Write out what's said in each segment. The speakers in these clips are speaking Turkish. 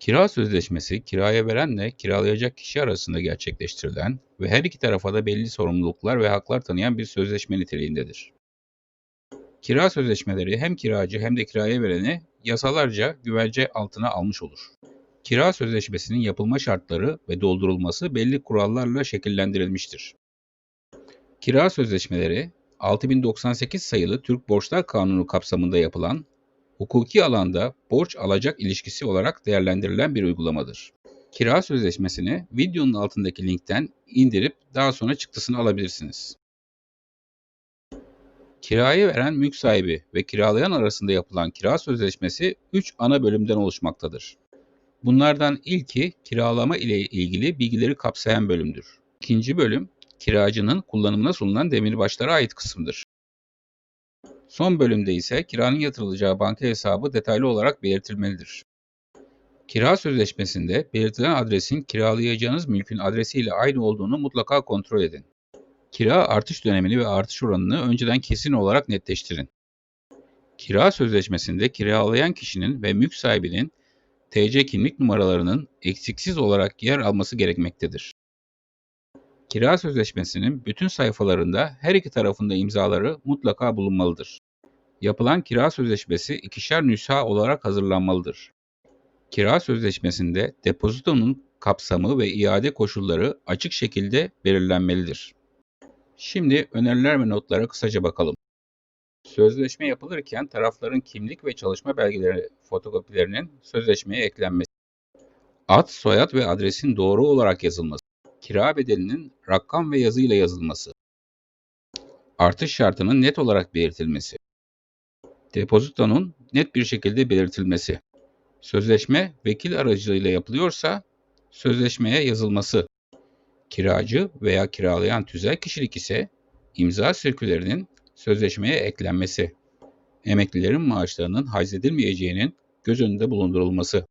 Kira sözleşmesi, kiraya verenle kiralayacak kişi arasında gerçekleştirilen ve her iki tarafa da belli sorumluluklar ve haklar tanıyan bir sözleşme niteliğindedir. Kira sözleşmeleri hem kiracı hem de kiraya vereni yasalarca güvence altına almış olur. Kira sözleşmesinin yapılma şartları ve doldurulması belli kurallarla şekillendirilmiştir. Kira sözleşmeleri 6098 sayılı Türk Borçlar Kanunu kapsamında yapılan hukuki alanda borç alacak ilişkisi olarak değerlendirilen bir uygulamadır. Kira sözleşmesini videonun altındaki linkten indirip daha sonra çıktısını alabilirsiniz. Kiraya veren mülk sahibi ve kiralayan arasında yapılan kira sözleşmesi 3 ana bölümden oluşmaktadır. Bunlardan ilki kiralama ile ilgili bilgileri kapsayan bölümdür. İkinci bölüm kiracının kullanımına sunulan demirbaşlara ait kısımdır. Son bölümde ise kiranın yatırılacağı banka hesabı detaylı olarak belirtilmelidir. Kira sözleşmesinde belirtilen adresin kiralayacağınız mülkün adresiyle aynı olduğunu mutlaka kontrol edin. Kira artış dönemini ve artış oranını önceden kesin olarak netleştirin. Kira sözleşmesinde kiralayan kişinin ve mülk sahibinin TC kimlik numaralarının eksiksiz olarak yer alması gerekmektedir. Kira sözleşmesinin bütün sayfalarında her iki tarafında imzaları mutlaka bulunmalıdır. Yapılan kira sözleşmesi ikişer nüsha olarak hazırlanmalıdır. Kira sözleşmesinde depozitonun kapsamı ve iade koşulları açık şekilde belirlenmelidir. Şimdi öneriler ve notlara kısaca bakalım. Sözleşme yapılırken tarafların kimlik ve çalışma belgeleri fotokopilerinin sözleşmeye eklenmesi. Ad, soyad ve adresin doğru olarak yazılması. Kira bedelinin rakam ve yazıyla yazılması. Artış şartının net olarak belirtilmesi. Depozitonun net bir şekilde belirtilmesi. Sözleşme vekil aracılığıyla yapılıyorsa sözleşmeye yazılması. Kiracı veya kiralayan tüzel kişilik ise imza sirkülerinin sözleşmeye eklenmesi. Emeklilerin maaşlarının hazredilmeyeceğinin göz önünde bulundurulması.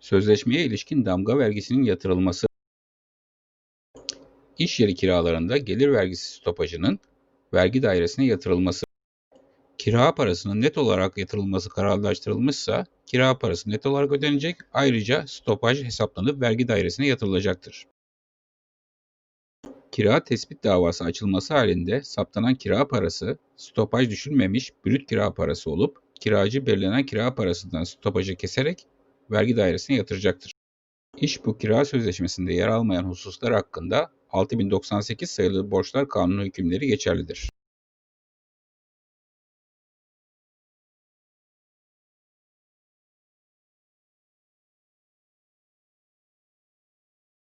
Sözleşmeye ilişkin damga vergisinin yatırılması. İş yeri kiralarında gelir vergisi stopajının vergi dairesine yatırılması. Kira parasının net olarak yatırılması kararlaştırılmışsa kira parası net olarak ödenecek. Ayrıca stopaj hesaplanıp vergi dairesine yatırılacaktır. Kira tespit davası açılması halinde saptanan kira parası stopaj düşülmemiş brüt kira parası olup kiracı belirlenen kira parasından stopajı keserek vergi dairesine yatıracaktır. İş bu kira sözleşmesinde yer almayan hususlar hakkında 6098 sayılı borçlar kanunu hükümleri geçerlidir.